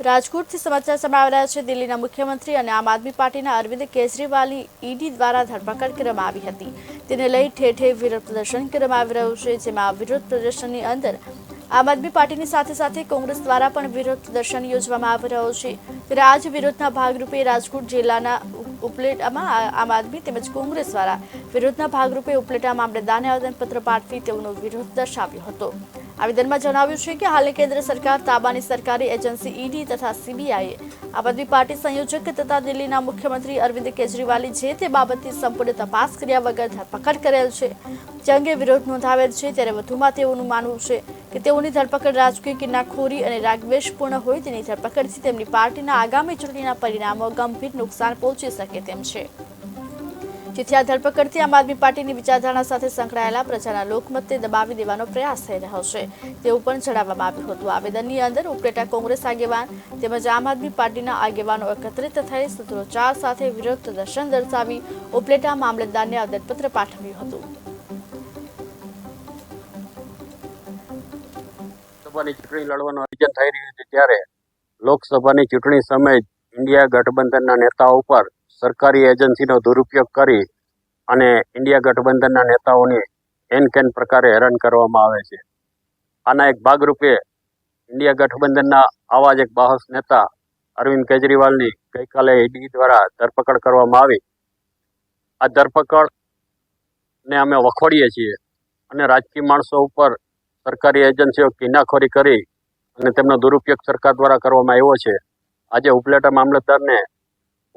રાજકોટથી સમાચાર સામે રહ્યા છે. દિલ્હીના મુખ્યમંત્રી અને આમ આદમી પાર્ટીના અરવિંદ કેજરીવાલની ઈડી દ્વારા ધરપકડ કરવામાં આવી હતી. તેને લઈ ઠેર ઠેર વિરોધ પ્રદર્શન કરવામાં આવી રહ્યું છે, જેમાં વિરોધ પ્રદર્શનની અંદર આમ આદમી પાર્ટીની સાથે સાથે કોંગ્રેસ દ્વારા પણ વિરોધ પ્રદર્શન યોજવામાં આવી રહ્યો છે. ત્યારે આજ વિરોધના ભાગરૂપે રાજકોટ જિલ્લાના ઉપલેટામાં આમ આદમી તેમજ કોંગ્રેસ દ્વારા વિરોધના ભાગરૂપે ઉપલેટા મામલતદારને આવેદનપત્ર પાઠવી તેઓનો વિરોધ દર્શાવ્યો હતો. આવેદનમાં જણાવ્યું છે કે હાલે કેન્દ્ર સરકાર, તાબાની સરકારી એજન્સી, ઈડી તથા સીબીઆઈએ આમ આદમી પાર્ટી સંયોજક તથા દિલ્હીના મુખ્યમંત્રી અરવિંદ કેજરીવાલે જે તે બાબતની સંપૂર્ણ તપાસ કર્યા વગર ધરપકડ કરેલ છે. જે અંગે વિરોધ નોંધાવેલ છે ત્યારે વધુમાં તેઓનું માનવું છે કે તેઓની ધરપકડ રાજકીય કિન્નાખોરી અને રાગવેશપૂર્ણ હોય તેની ધરપકડથી તેમની પાર્ટીના આગામી ચૂંટણીના પરિણામો ગંભીર નુકસાન પહોંચી શકે તેમ છે. જેથી આ ધરપકડથી આમ આદમી પાર્ટીની વિચારધારણા સાથે સંકળાયેલા પ્રજાના લોકમતને દબાવી દેવાનો પ્રયાસ થઈ રહ્યો છે. તેવું પણ જણાવવામાં આવ્યું હતું. આવેદનની અંદર ઉપલેટા કોંગ્રેસ આગેવાન તેમજ આમ આદમી પાર્ટીના આગેવાનો એકત્રિત થઈ સૂત્રોચ્ચાર સાથે વિરોધ પ્રદર્શન દર્શાવી ઉપલેટા મામલતદારને આવેદનપત્ર પાઠવ્યું હતું. ચૂંટણી લડવાનું આયોજન થઈ રહ્યું છે ત્યારે લોકસભાની ચૂંટણી સમયે ઇન્ડિયા ગઠબંધનના નેતાઓ પર સરકારી એજન્સીનો દુરુપયોગ કરી અને ઇન્ડિયા ગઠબંધનના નેતાઓને એન કેન પ્રકારે હેરાન કરવામાં આવે છે. આના એક ભાગરૂપે ઇન્ડિયા ગઠબંધનના આવા જ એક બાહસ નેતા અરવિંદ કેજરીવાલની ગઈકાલે ઈડી દ્વારા ધરપકડ કરવામાં આવી. આ ધરપકડને અમે વખોડીએ છીએ અને રાજકીય માણસો ઉપર સરકારી એજન્સીઓ કિનાખોરી કરી અને તેમનો દુરુપયોગ સરકાર દ્વારા કરવામાં આવ્યો છે. આજે ઉપલેટા મામલતદારને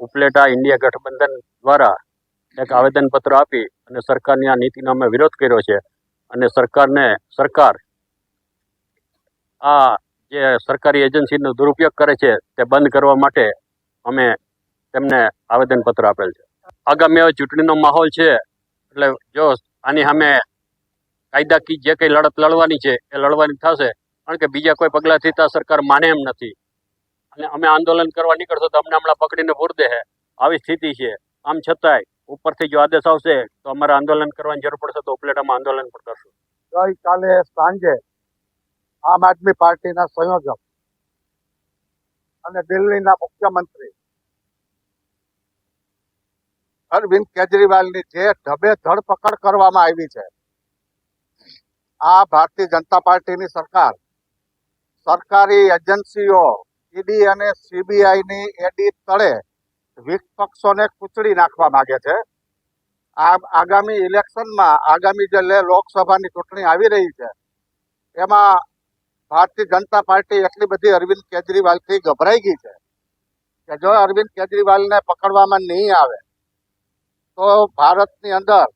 ઉપલેટા ઇન્ડિયા ગઠબંધન દ્વારા એક આવેદનપત્ર આપી અને સરકારની આ નીતિનો અમે વિરોધ કર્યો છે અને સરકારને, સરકાર આ જે સરકારી એજન્સીનો દુરુપયોગ કરે છે તે બંધ કરવા માટે અમે તેમને આવેદનપત્ર આપેલ છે. આગામી હવે ચૂંટણીનો માહોલ છે એટલે જો આની સામે કાયદાકીય જે કંઈ લડત લડવાની છે એ લડવાની થશે, કારણ કે બીજા કોઈ પગલાંથી તો સરકાર માને એમ નથી. અને અમે આંદોલન કરવા નીકળશો તો અમને હમણાં પકડીને પૂર દે આવી સ્થિતિ છે. આમ છતાંય ઉપરથી જો આદેશ આવશે તો અમારે આંદોલન કરવાની જરૂર પડશે તો ઉપલેટામાં આંદોલન પણ કરશું. ગઈકાલે સાંજે આમ આદમી પાર્ટીના સંયોજક અને દિલ્હીના મુખ્યમંત્રી અરવિંદ કેજરીવાલની જે ઢબે ધરપકડ કરવામાં આવી છે, આ ભારતીય જનતા પાર્ટીની સરકાર, સરકારી એજન્સીઓ ઈડી અને સીબીઆઈની એડી તળે વિપક્ષોને કૂચડી નાખવા માંગે છે. આ આગામી ઇલેક્શનમાં, આગામી જે લોકસભાની ચૂંટણી આવી રહી છે, એમાં ભારતીય જનતા પાર્ટી એટલી બધી અરવિંદ કેજરીવાલથી ગભરાઈ ગઈ છે કે જો અરવિંદ કેજરીવાલને પકડવામાં નહીં આવે, તો ભારતની અંદર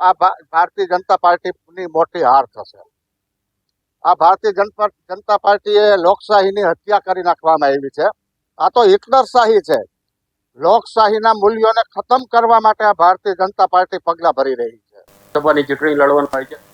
આ ભારતીય જનતા પાર્ટીની મોટી હાર થશે. આ ભારતીય જનતા જનતા પાર્ટીએ લોકશાહીની હત્યા કરી નાખવામાં આવી છે. આ તો હિટલરશાહી છે. લોકશાહીના મૂલ્યોને ખતમ કરવા માટે આ ભારતીય જનતા પાર્ટી પગલાં ભરી રહી છે. લોકસભાની ચૂંટણી લડવાનું આયોજન